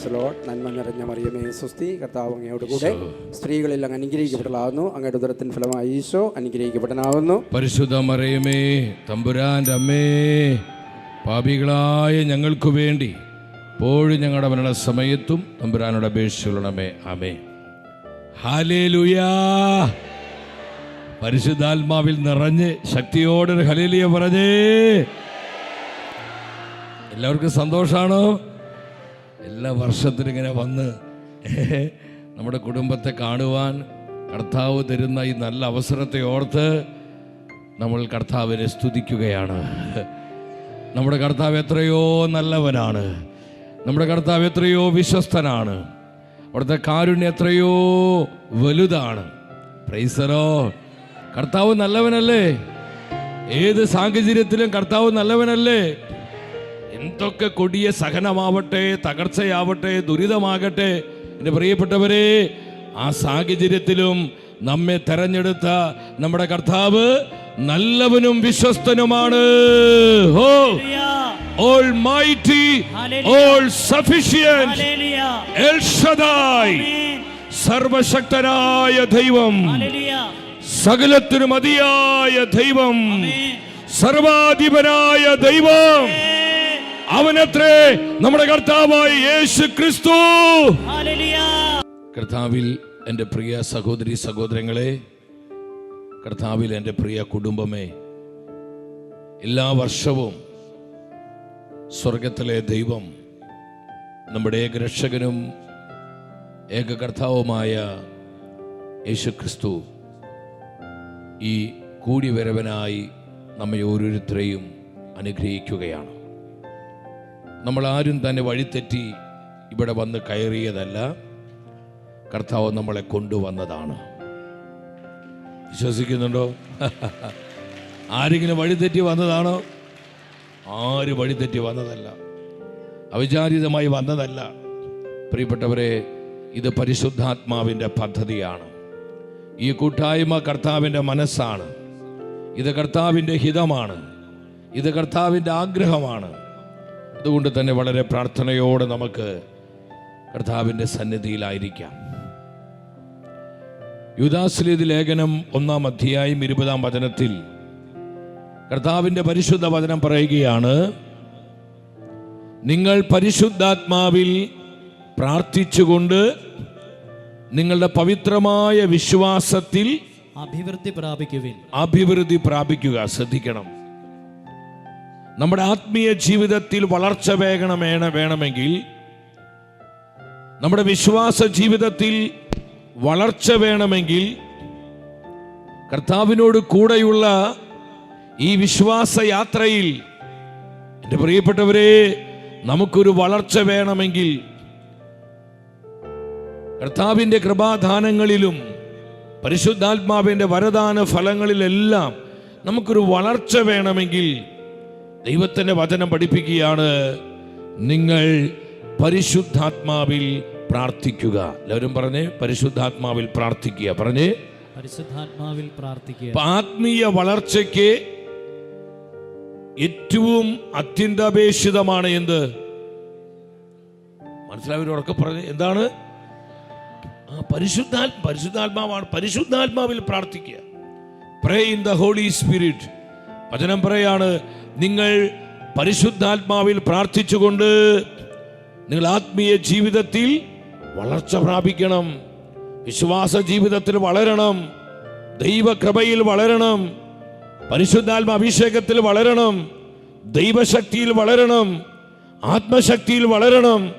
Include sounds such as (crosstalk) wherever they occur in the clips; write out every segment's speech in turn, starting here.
Price load നന്മ നിറഞ്ഞ മറിയമേ സുസ്തി കർത്താവ് അങ്ങയോട് കൂടെ സ്ത്രീകളിൽ അങ്ങ് അനുഗ്രഹിക്കപ്പെട്ടതാകുന്നു അങ്ങയുടെ ഉദരത്തിൻ ഫലമായി ഈശോ അനുഗ്രഹിക്കപ്പെട്ടനാകുന്നു പരിശുദ്ധ മറിയമേ തമ്പുരാന്റെ അമ്മേ പാപികളായ ഞങ്ങൾക്ക് വേണ്ടി പോഴും ഞങ്ങളുടെ മരണ സമയത്തും തമ്പുരാനോട് അപേക്ഷിച്ചുള്ളണമേ അമേ ഹാലേ ലുയാ പരിശുദ്ധാത്മാവിൽ നിറഞ്ഞ് ശക്തിയോടെ ഹലേലിയ പറഞ്ഞേ. എല്ലാവർക്കും സന്തോഷാണോ? എല്ലാ വർഷത്തിലും ഇങ്ങനെ വന്ന് നമ്മുടെ കുടുംബത്തെ കാണുവാൻ കർത്താവ് തരുന്ന ഈ നല്ല അവസരത്തെ ഓർത്ത് നമ്മൾ കർത്താവിനെ സ്തുതിക്കുകയാണ്. നമ്മുടെ കർത്താവ് എത്രയോ നല്ലവനാണ്. നമ്മുടെ കർത്താവ് എത്രയോ വിശ്വസ്തനാണ്. അവിടുത്തെ കാരുണ്യം എത്രയോ വലുതാണ്. പ്രൈസറോ കർത്താവ് നല്ലവനല്ലേ? ഏത് സാഹചര്യത്തിലും കർത്താവ് നല്ലവനല്ലേ? എന്തൊക്കെ കൊടിയ സഹനമാവട്ടെ തകർച്ചയാവട്ടെ ദുരിതമാകട്ടെ. എന്റെ പ്രിയപ്പെട്ടവരെ ആ സാഹചര്യത്തിലും നമ്മെ തെരഞ്ഞെടുത്ത നമ്മുടെ കർത്താവ് നല്ലവനും വിശ്വസ്തനുമാണ്. O almighty all sufficient Hallelujah. El Shaddai സർവശക്തനായ ദൈവം. സകലത്തിനും മതിയായ ദൈവം. സർവാധിപനായ ദൈവം. അവനത്രേ നമ്മുടെ കർത്താവായി യേശു ക്രിസ്തു. കർത്താവിൽ എന്റെ പ്രിയ സഹോദരി സഹോദരങ്ങളെ കർത്താവിൽ എന്റെ പ്രിയ കുടുംബമേ എല്ലാ വർഷവും സ്വർഗത്തിലെ ദൈവം നമ്മുടെ ഏക രക്ഷകനും ഏക കർത്താവുമായ യേശു ക്രിസ്തു ഈ കൂടിവരവനായി നമ്മെ ഓരോരുത്തരെയും അനുഗ്രഹിക്കുകയാണ്. നമ്മൾ ആരും തന്നെ വഴിതെറ്റി ഇവിടെ വന്ന് കയറിയതല്ല. കർത്താവ് നമ്മളെ കൊണ്ടുവന്നതാണ്. വിശ്വസിക്കുന്നുണ്ടോ? (laughs) ആരെങ്കിലും വഴിതെറ്റി വന്നതാണോ? ആര് വഴിതെറ്റി വന്നതല്ല. അവിചാരിതമായി വന്നതല്ല. പ്രിയപ്പെട്ടവരെ ഇത് പരിശുദ്ധാത്മാവിന്റെ പദ്ധതിയാണ്. ഈ കൂട്ടായ്മ കർത്താവിന്റെ മനസ്സാണ്. ഇത് കർത്താവിന്റെ ഹിതമാണ്. ഇത് കർത്താവിന്റെ ആഗ്രഹമാണ്. അതുകൊണ്ട് തന്നെ വളരെ പ്രാർത്ഥനയോടെ നമുക്ക് കർത്താവിന്റെ സന്നിധിയിലായിരിക്കാം. യുദാശ്രീതി ലേഖനം ഒന്നാം അധ്യായം ഇരുപതാം വചനത്തിൽ കർത്താവിന്റെ പരിശുദ്ധ വചനം പറയുകയാണ് നിങ്ങൾ പരിശുദ്ധാത്മാവിൽ പ്രാർത്ഥിച്ചുകൊണ്ട് നിങ്ങളുടെ പവിത്രമായ വിശ്വാസത്തിൽ അഭിവൃദ്ധി പ്രാപിക്കുവിൻ. അഭിവൃദ്ധി പ്രാപിക്കുക. ശ്രദ്ധിക്കണം. നമ്മുടെ ആത്മീയ ജീവിതത്തിൽ വളർച്ച വേഗണം വേണമെങ്കിൽ നമ്മുടെ വിശ്വാസ ജീവിതത്തിൽ വളർച്ച വേണമെങ്കിൽ കർത്താവിനോട് കൂടെയുള്ള ഈ വിശ്വാസ യാത്രയിൽ എന്റെ പ്രിയപ്പെട്ടവരെ നമുക്കൊരു വളർച്ച വേണമെങ്കിൽ കർത്താവിന്റെ കൃപാദാനങ്ങളിലും പരിശുദ്ധാത്മാവിന്റെ വരദാന ഫലങ്ങളിലെല്ലാം നമുക്കൊരു വളർച്ച വേണമെങ്കിൽ ദൈവത്തിന്റെ വചനം പഠിപ്പിക്കുകയാണ്. നിങ്ങൾ പരിശുദ്ധാത്മാവിൽ പ്രാർത്ഥിക്കുക. എല്ലാവരും പറഞ്ഞേ പരിശുദ്ധാത്മാവിൽ പ്രാർത്ഥിക്കുക. പറഞ്ഞേ പരിശുദ്ധാത്മാവിൽ പ്രാർത്ഥിക്കുക. ആത്മീയ വളർച്ചയ്ക്ക് ഏറ്റവും അത്യന്താപേക്ഷിതമാണ് എന്ത്? മനസ്സിലായവരൊക്കെ പറഞ്ഞു എന്താണ്? ആ പരിശുദ്ധാ പരിശുദ്ധാത്മാവാണ്. പരിശുദ്ധാത്മാവിൽ പ്രാർത്ഥിക്കുക. Pray in the holy spirit വചനം പറയാണ് നിങ്ങൾ പരിശുദ്ധാത്മാവിൽ പ്രാർത്ഥിച്ചുകൊണ്ട് നിങ്ങൾ ആത്മീയ ജീവിതത്തിൽ വളർച്ച പ്രാപിക്കണം വിശ്വാസ ജീവിതത്തിൽ വളരണം ദൈവകൃപയിൽ വളരണം പരിശുദ്ധാത്മ അഭിഷേകത്തിൽ വളരണം ദൈവശക്തിയിൽ വളരണം ആത്മശക്തിയിൽ വളരണം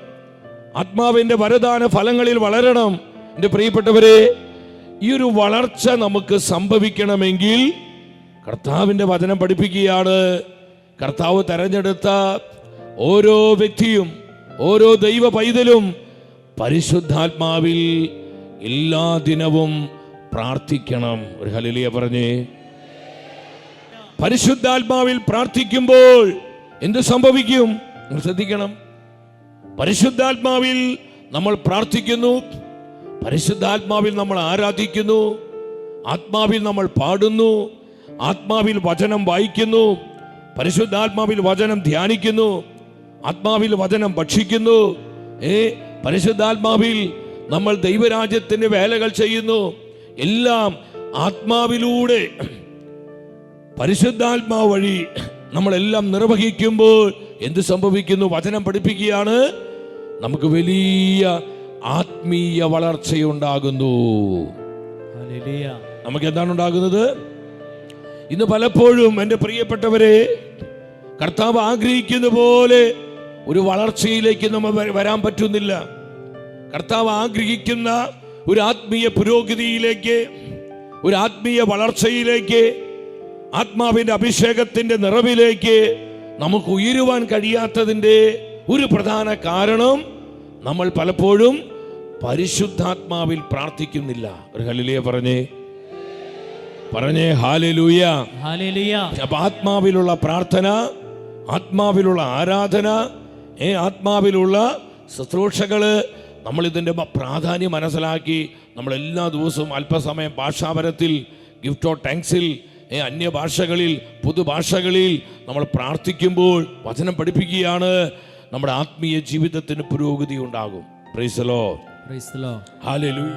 ആത്മാവിന്റെ വരദാന ഫലങ്ങളിൽ വളരണം. എന്റെ പ്രിയപ്പെട്ടവരെ ഈ ഒരു വളർച്ച നമുക്ക് സംഭവിക്കണമെങ്കിൽ കർത്താവിന്റെ വചനം പഠിപ്പിക്കുകയാണ്. കർത്താവ് തെരഞ്ഞെടുത്ത ഓരോ വ്യക്തിയും ഓരോ ദൈവ പൈതലും പരിശുദ്ധാത്മാവിൽ എല്ലാ ദിനവും പ്രാർത്ഥിക്കണം. ഒരു ഹലിലിയ പറഞ്ഞേ. പരിശുദ്ധാത്മാവിൽ പ്രാർത്ഥിക്കുമ്പോൾ എന്ത് സംഭവിക്കും? ശ്രദ്ധിക്കണം. പരിശുദ്ധാത്മാവിൽ നമ്മൾ പ്രാർത്ഥിക്കുന്നു. പരിശുദ്ധാത്മാവിൽ നമ്മൾ ആരാധിക്കുന്നു. ആത്മാവിൽ നമ്മൾ പാടുന്നു. ആത്മാവിൽ വചനം വായിക്കുന്നു. പരിശുദ്ധാത്മാവിൽ വചനം ധ്യാനിക്കുന്നു. ആത്മാവിൽ വചനം ഭക്ഷിക്കുന്നു. ഏ പരിശുദ്ധാത്മാവിൽ നമ്മൾ ദൈവരാജ്യത്തിന്റെ വേലകൾ ചെയ്യുന്നു. എല്ലാം ആത്മാവിലൂടെ. പരിശുദ്ധാത്മാവ് വഴി നമ്മളെല്ലാം നിർവഹിക്കുമ്പോൾ എന്ത് സംഭവിക്കുന്നു? വചനം പഠിപ്പിക്കുകയാണ്. നമുക്ക് വലിയ ആത്മീയ വളർച്ചയുണ്ടാകുന്നു. നമുക്ക് എന്താണ് ഉണ്ടാകുന്നത്? ഇന്ന് പലപ്പോഴും എന്റെ പ്രിയപ്പെട്ടവരെ കർത്താവ് ആഗ്രഹിക്കുന്ന പോലെ ഒരു വളർച്ചയിലേക്ക് നമ്മൾ വരാൻ പറ്റുന്നില്ല. കർത്താവ് ആഗ്രഹിക്കുന്ന ഒരു ആത്മീയ പുരോഗതിയിലേക്ക് ഒരു ആത്മീയ വളർച്ചയിലേക്ക് ആത്മാവിന്റെ അഭിഷേകത്തിന്റെ നിറവിലേക്ക് നമുക്ക് ഉയരുവാൻ കഴിയാത്തതിന്റെ ഒരു പ്രധാന കാരണം നമ്മൾ പലപ്പോഴും പരിശുദ്ധാത്മാവിൽ പ്രാർത്ഥിക്കുന്നില്ല. ഒരു ഹലിലേ പറഞ്ഞേ. പറഞ്ഞേ ഹാലലൂയ. അപ്പൊ ആത്മാവിലുള്ള പ്രാർത്ഥന ആത്മാവിലുള്ള ആരാധന ഏ ആത്മാവിലുള്ള ശുശ്രൂഷകൾ നമ്മൾ ഇതിന്റെ പ്രാധാന്യം മനസ്സിലാക്കി നമ്മൾ എല്ലാ ദിവസവും അല്പസമയം ഭാഷാപരത്തിൽ ഗിഫ്റ്റ് ഓഫ് ടാങ്ക്സിൽ ഏ അന്യഭാഷകളിൽ പുതുഭാഷകളിൽ നമ്മൾ പ്രാർത്ഥിക്കുമ്പോൾ വചനം പഠിപ്പിക്കുകയാണ്. നമ്മുടെ ആത്മീയ ജീവിതത്തിന് പുരോഗതി ഉണ്ടാകും. പ്രൈസലോ പ്രൈസലോ ഹാലലൂയ